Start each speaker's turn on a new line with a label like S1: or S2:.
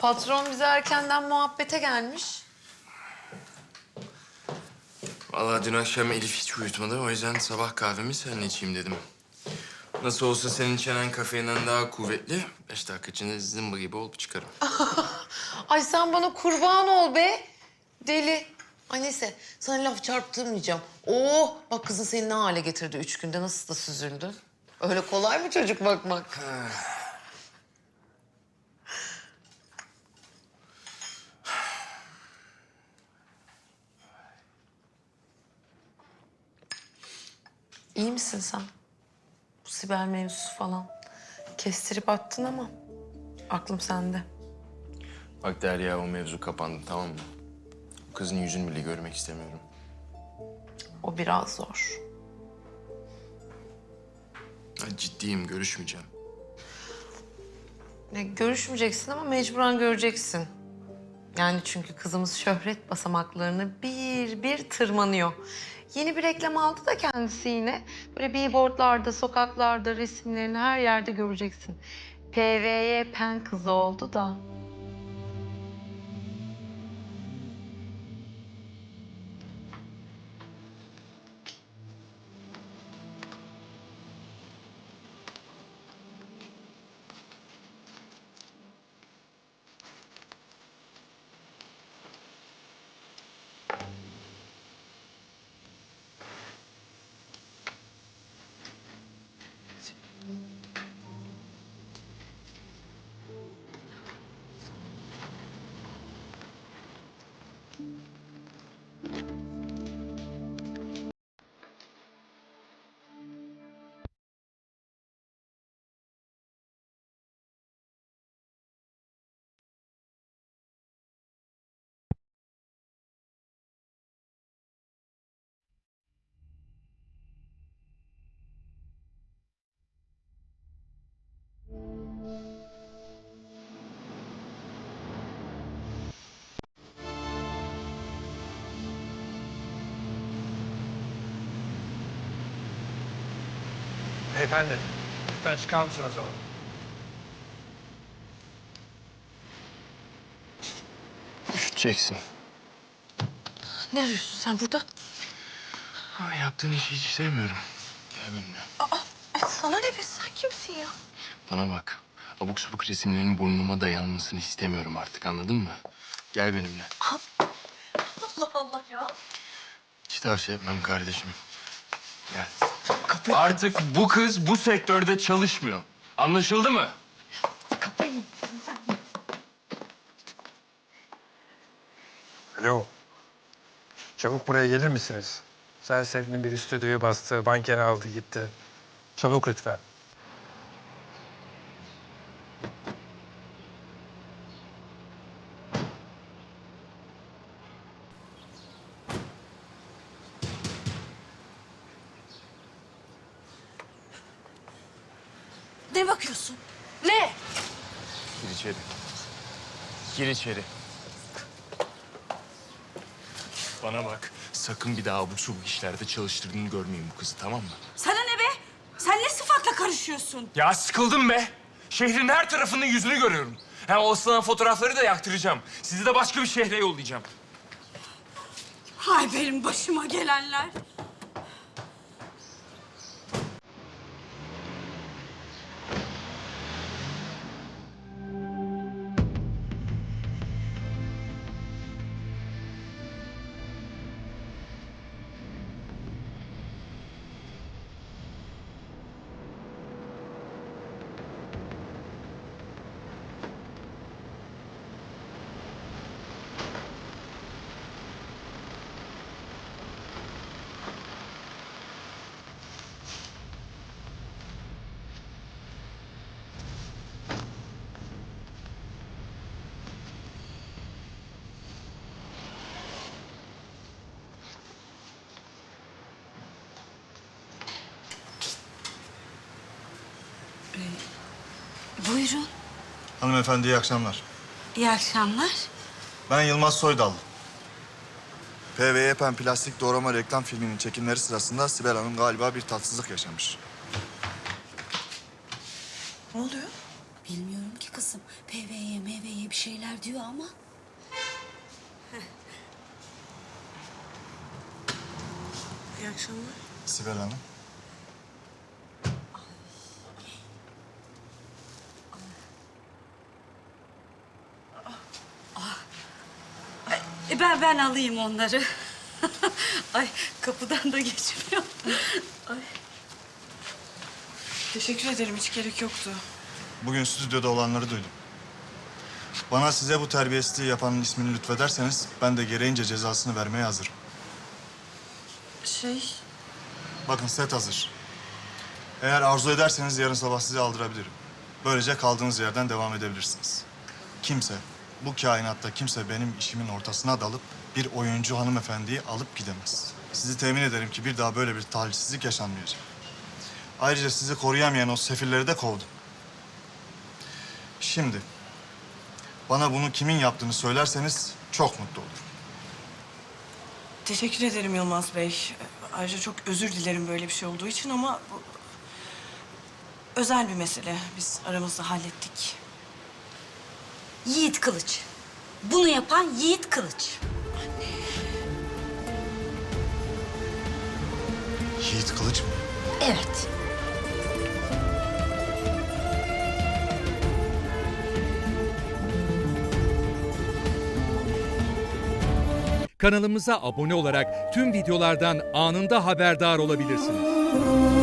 S1: Patron bize erkenden muhabbete gelmiş.
S2: Vallahi dün akşam Elif hiç uyutmadı. O yüzden sabah kahvemi seninle içeyim dedim. Nasıl olsa senin çenen kafeinden daha kuvvetli. Beş dakika içinde zımba gibi olup çıkarım.
S1: Ay sen bana kurban ol be. Deli. Ay neyse sana laf çarptırmayacağım. Oo bak kızın seni ne hale getirdi üç günde nasıl da süzüldün. Öyle kolay mı çocuk bakmak? İyi misin sen? Bu Sibel mevzusu falan. Kestirip attın ama aklım sende.
S2: Bak Derya o mevzu kapandı tamam mı? O kızın yüzünü bile görmek istemiyorum.
S1: O biraz zor.
S2: Ha, ciddiyim görüşmeyeceğim.
S1: Ne, görüşmeyeceksin ama mecburen göreceksin. Yani çünkü kızımız şöhret basamaklarını bir bir tırmanıyor. Yeni bir reklam aldı da kendisi yine. Böyle billboardlarda, sokaklarda, resimlerini her yerde göreceksin. PVY pen kızı oldu da.
S3: Beyefendi, lütfen çıkar mısınız o?
S2: Üşüteceksin.
S1: Ne arıyorsun sen burada?
S2: Ha, yaptığın işi hiç sevmiyorum. Gel benimle.
S1: Ay sana ne be sen kimsin ya?
S2: Bana bak. Abuk subuk resimlerin burnuma dayanmasını istemiyorum artık anladın mı? Gel benimle.
S1: Allah Allah ya.
S2: Hiç tavsiye etmem kardeşim. Gel. Artık bu kız bu sektörde çalışmıyor. Anlaşıldı mı?
S3: Alo. Çabuk buraya gelir misiniz? Serserinin bir stüdyoyu bastı, bankeni aldı gitti. Çabuk lütfen.
S1: Ne bakıyorsun? Ne?
S2: Gir içeri. Gir içeri. Bana bak. Sakın bir daha abuk subuk işlerde çalıştırdığını görmeyeyim bu kızı tamam mı?
S4: Sana ne be? Sen ne sıfatla karışıyorsun?
S2: Ya sıkıldım be. Şehrin her tarafının yüzünü görüyorum. Hem o ıslanan fotoğrafları da yaktıracağım. Sizi de başka bir şehre yollayacağım.
S4: Hay benim başıma gelenler. Buyurun.
S5: Hanımefendi iyi akşamlar.
S4: İyi akşamlar.
S5: Ben Yılmaz Soydal. PVY Pen plastik doğrama reklam filminin çekimleri sırasında Sibel Hanım galiba bir tatsızlık yaşamış.
S4: Ne oluyor? Bilmiyorum ki kızım. PV'ye meveye bir şeyler diyor ama.
S1: İyi akşamlar.
S5: Sibel Hanım.
S4: Ben ben alayım onları. Ay kapıdan da geçmiyor. Ay.
S6: Teşekkür ederim hiç gerek yoktu.
S5: Bugün stüdyoda olanları duydum. Bana size bu terbiyesizliği yapanın ismini lütfederseniz ben de gereğince cezasını vermeye hazırım.
S6: Şey,
S5: Bakın set hazır. Eğer arzu ederseniz yarın sabah sizi aldırabilirim. Böylece kaldığınız yerden devam edebilirsiniz. Kimse, bu kainatta kimse benim işimin ortasına dalıp bir oyuncu hanımefendiyi alıp gidemez. Sizi temin ederim ki bir daha böyle bir talihsizlik yaşanmayacak. Ayrıca sizi koruyamayan o sefilleri de kovdum. Şimdi bana bunu kimin yaptığını söylerseniz çok mutlu olurum.
S6: teşekkür ederim Yılmaz Bey. Ayrıca çok özür dilerim böyle bir şey olduğu için ama bu özel bir mesele. Biz aramızda hallettik.
S4: Yiğit Kılıç. Bunu yapan Yiğit Kılıç.
S5: Yiğit Kılıç mı?
S4: Evet.
S7: Kanalımıza abone olarak tüm videolardan anında haberdar olabilirsiniz.